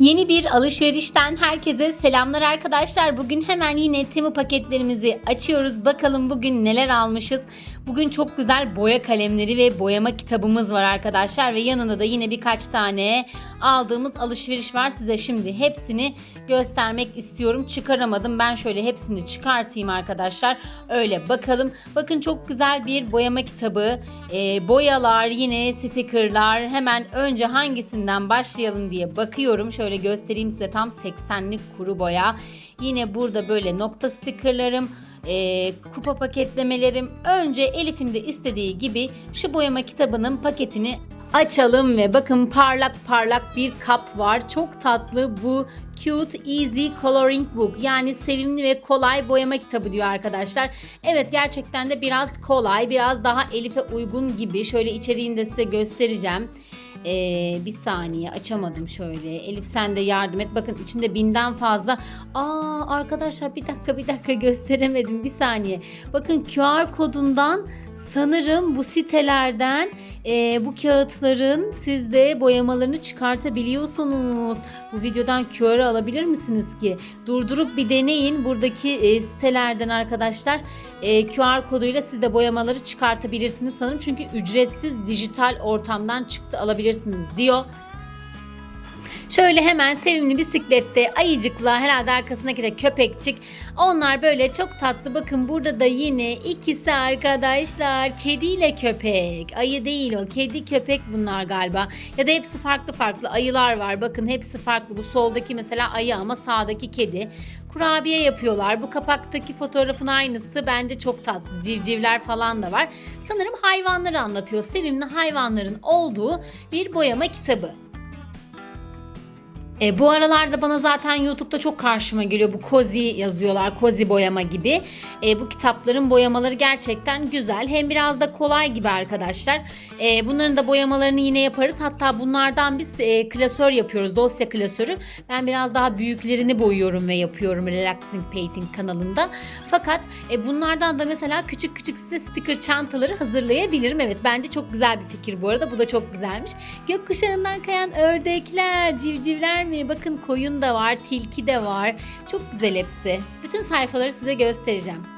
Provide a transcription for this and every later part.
Yeni bir alışverişten herkese selamlar arkadaşlar. Bugün hemen yine Temu paketlerimizi açıyoruz. Bakalım bugün neler almışız. Bugün çok güzel boya kalemleri ve boyama kitabımız var arkadaşlar. Ve yanında da yine birkaç tane aldığımız alışveriş var. Size şimdi hepsini göstermek istiyorum. Çıkaramadım. Ben şöyle hepsini çıkartayım arkadaşlar. Öyle bakalım. Bakın çok güzel bir boyama kitabı. Ee, boyalar, yine stickerlar. Hemen önce hangisinden başlayalım diye bakıyorum. Şöyle göstereyim size tam 80'lik kuru boya. Yine burada böyle nokta stickerlarım. e, kupa paketlemelerim. Önce Elif'in de istediği gibi şu boyama kitabının paketini açalım ve bakın parlak parlak bir kap var. Çok tatlı bu Cute Easy Coloring Book yani sevimli ve kolay boyama kitabı diyor arkadaşlar. Evet gerçekten de biraz kolay, biraz daha Elif'e uygun gibi. Şöyle içeriğini de size göstereceğim. Ee, bir saniye açamadım şöyle. Elif sen de yardım et. Bakın içinde binden fazla. Aa arkadaşlar bir dakika bir dakika gösteremedim. Bir saniye. Bakın QR kodundan sanırım bu sitelerden e, bu kağıtların siz de boyamalarını çıkartabiliyorsunuz. Bu videodan QR'ı alabilir misiniz ki? Durdurup bir deneyin. Buradaki e, sitelerden arkadaşlar e, QR koduyla siz de boyamaları çıkartabilirsiniz sanırım. Çünkü ücretsiz dijital ortamdan çıktı alabilirsiniz diyor. Şöyle hemen sevimli bisiklette ayıcıkla herhalde arkasındaki de köpekçik. Onlar böyle çok tatlı. Bakın burada da yine ikisi arkadaşlar. Kediyle köpek. Ayı değil o. Kedi köpek bunlar galiba. Ya da hepsi farklı farklı ayılar var. Bakın hepsi farklı. Bu soldaki mesela ayı ama sağdaki kedi. Kurabiye yapıyorlar. Bu kapaktaki fotoğrafın aynısı. Bence çok tatlı. Civcivler falan da var. Sanırım hayvanları anlatıyor. Sevimli hayvanların olduğu bir boyama kitabı. E, bu aralarda bana zaten YouTube'da çok karşıma geliyor. Bu kozi yazıyorlar. Kozi boyama gibi. E, bu kitapların boyamaları gerçekten güzel. Hem biraz da kolay gibi arkadaşlar. E, bunların da boyamalarını yine yaparız. Hatta bunlardan biz e, klasör yapıyoruz. Dosya klasörü. Ben biraz daha büyüklerini boyuyorum ve yapıyorum Relaxing Painting kanalında. Fakat e, bunlardan da mesela küçük küçük size sticker çantaları hazırlayabilirim. Evet bence çok güzel bir fikir bu arada. Bu da çok güzelmiş. Gökkuşağından kayan ördekler, civcivler? Bakın koyun da var, tilki de var. Çok güzel hepsi. Bütün sayfaları size göstereceğim.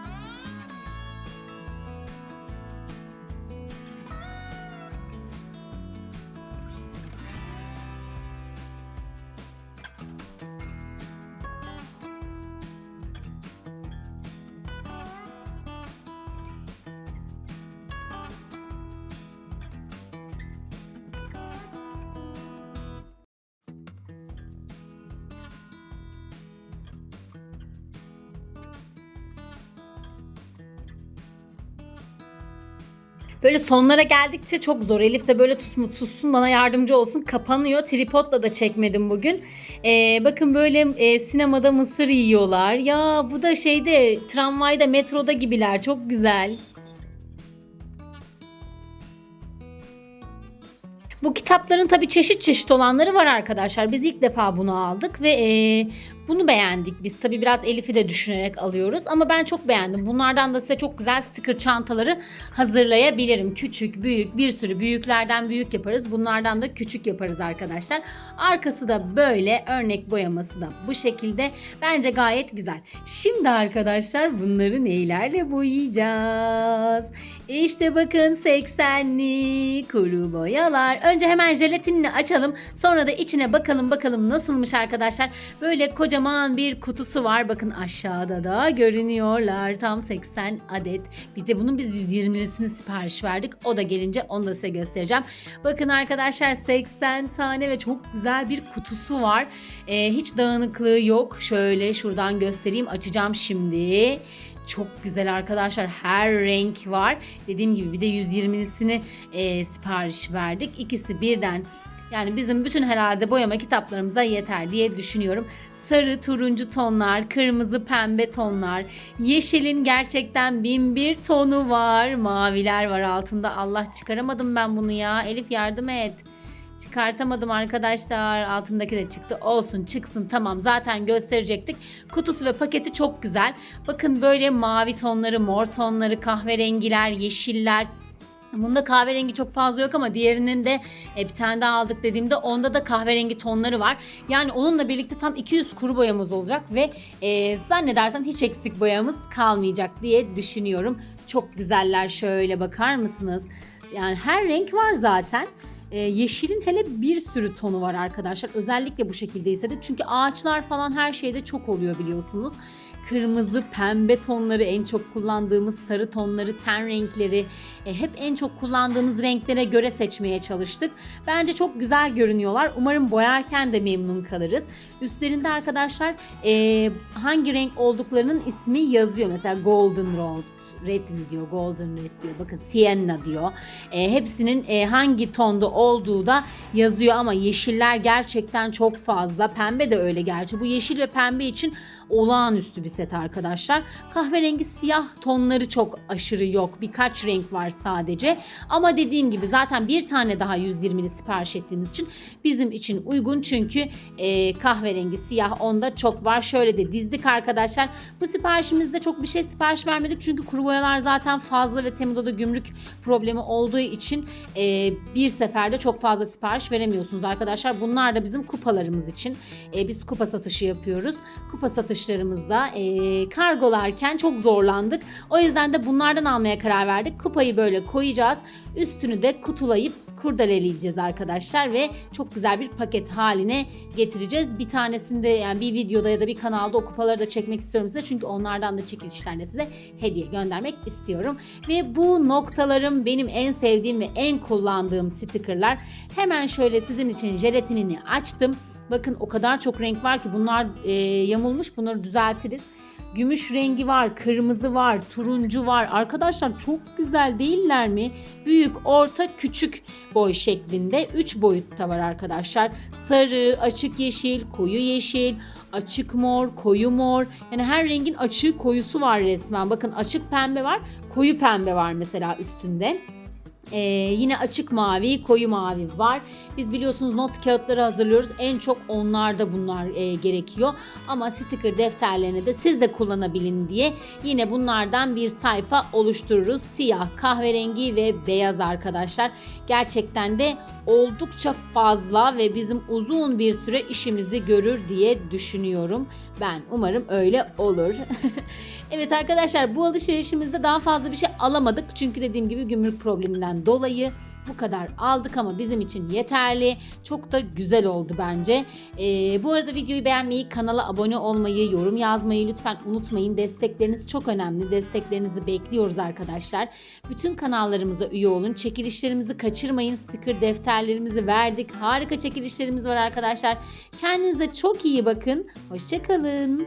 Böyle sonlara geldikçe çok zor. Elif de böyle tutsun, tutsun bana yardımcı olsun. Kapanıyor. Tripodla da çekmedim bugün. Ee, bakın böyle e, sinemada mısır yiyorlar. Ya bu da şeyde tramvayda metroda gibiler. Çok güzel. Bu kitapların tabii çeşit çeşit olanları var arkadaşlar. Biz ilk defa bunu aldık ve e, bunu beğendik biz. Tabii biraz Elif'i de düşünerek alıyoruz ama ben çok beğendim. Bunlardan da size çok güzel sticker çantaları hazırlayabilirim. Küçük, büyük, bir sürü büyüklerden büyük yaparız. Bunlardan da küçük yaparız arkadaşlar. Arkası da böyle örnek boyaması da bu şekilde. Bence gayet güzel. Şimdi arkadaşlar bunları neylerle boyayacağız? İşte bakın 80'li kuru boyalar. Önce hemen jelatinini açalım. Sonra da içine bakalım bakalım nasılmış arkadaşlar. Böyle kocaman bir kutusu var. Bakın aşağıda da görünüyorlar. Tam 80 adet. Bir de bunun biz 120'lisini sipariş verdik. O da gelince onu da size göstereceğim. Bakın arkadaşlar 80 tane ve çok güzel bir kutusu var. Ee, hiç dağınıklığı yok. Şöyle şuradan göstereyim. Açacağım şimdi. Çok güzel arkadaşlar. Her renk var. Dediğim gibi bir de 120'lisini e, sipariş verdik. İkisi birden yani bizim bütün herhalde boyama kitaplarımıza yeter diye düşünüyorum. Sarı, turuncu tonlar, kırmızı, pembe tonlar. Yeşilin gerçekten bin bir tonu var. Maviler var altında. Allah çıkaramadım ben bunu ya. Elif yardım et. Çıkartamadım arkadaşlar. Altındaki de çıktı. Olsun çıksın tamam zaten gösterecektik. Kutusu ve paketi çok güzel. Bakın böyle mavi tonları, mor tonları, kahverengiler, yeşiller. Bunda kahverengi çok fazla yok ama diğerinin de e, bir tane daha aldık dediğimde onda da kahverengi tonları var. Yani onunla birlikte tam 200 kuru boyamız olacak ve e, zannedersem hiç eksik boyamız kalmayacak diye düşünüyorum. Çok güzeller şöyle bakar mısınız? Yani her renk var zaten. E, yeşilin hele bir sürü tonu var arkadaşlar. Özellikle bu şekilde istedik. Çünkü ağaçlar falan her şeyde çok oluyor biliyorsunuz. Kırmızı, pembe tonları en çok kullandığımız sarı tonları, ten renkleri e, hep en çok kullandığımız renklere göre seçmeye çalıştık. Bence çok güzel görünüyorlar. Umarım boyarken de memnun kalırız. Üstlerinde arkadaşlar e, hangi renk olduklarının ismi yazıyor. Mesela Golden Rose, red mi diyor, golden red diyor. Bakın sienna diyor. E, hepsinin e, hangi tonda olduğu da yazıyor ama yeşiller gerçekten çok fazla. Pembe de öyle gerçi. Bu yeşil ve pembe için olağanüstü bir set arkadaşlar. Kahverengi siyah tonları çok aşırı yok. Birkaç renk var sadece. Ama dediğim gibi zaten bir tane daha 120'li sipariş ettiğimiz için bizim için uygun. Çünkü e, kahverengi siyah onda çok var. Şöyle de dizdik arkadaşlar. Bu siparişimizde çok bir şey sipariş vermedik. Çünkü kuru boyalar zaten fazla ve Temu'da da gümrük problemi olduğu için e, bir seferde çok fazla sipariş veremiyorsunuz arkadaşlar. Bunlar da bizim kupalarımız için. E, biz kupa satışı yapıyoruz. Kupa satışlarımızda e, kargolarken çok zorlandık. O yüzden de bunlardan almaya karar verdik. Kupayı böyle koyacağız. Üstünü de kutulayıp kurdeleleyeceğiz arkadaşlar ve çok güzel bir paket haline getireceğiz. Bir tanesinde yani bir videoda ya da bir kanalda o kupaları da çekmek istiyorum size. Çünkü onlardan da çekilişlerle size hediye göndermek istiyorum. Ve bu noktalarım benim en sevdiğim ve en kullandığım stickerlar. Hemen şöyle sizin için jelatinini açtım. Bakın o kadar çok renk var ki bunlar e, yamulmuş. Bunları düzeltiriz. Gümüş rengi var, kırmızı var, turuncu var. Arkadaşlar çok güzel değiller mi? Büyük, orta, küçük boy şeklinde 3 boyutta var arkadaşlar. Sarı, açık yeşil, koyu yeşil, açık mor, koyu mor. Yani her rengin açığı koyusu var resmen. Bakın açık pembe var, koyu pembe var mesela üstünde. Ee, yine açık mavi, koyu mavi var. Biz biliyorsunuz not kağıtları hazırlıyoruz. En çok onlarda bunlar e, gerekiyor. Ama sticker defterlerini de siz de kullanabilin diye yine bunlardan bir sayfa oluştururuz. Siyah, kahverengi ve beyaz arkadaşlar. Gerçekten de oldukça fazla ve bizim uzun bir süre işimizi görür diye düşünüyorum. Ben umarım öyle olur. evet arkadaşlar bu alışverişimizde daha fazla bir şey alamadık. Çünkü dediğim gibi gümrük probleminden dolayı bu kadar aldık ama bizim için yeterli. Çok da güzel oldu bence. Ee, bu arada videoyu beğenmeyi, kanala abone olmayı, yorum yazmayı lütfen unutmayın. Destekleriniz çok önemli. Desteklerinizi bekliyoruz arkadaşlar. Bütün kanallarımıza üye olun. Çekilişlerimizi kaçırmayın. Sticker defterlerimizi verdik. Harika çekilişlerimiz var arkadaşlar. Kendinize çok iyi bakın. Hoşçakalın.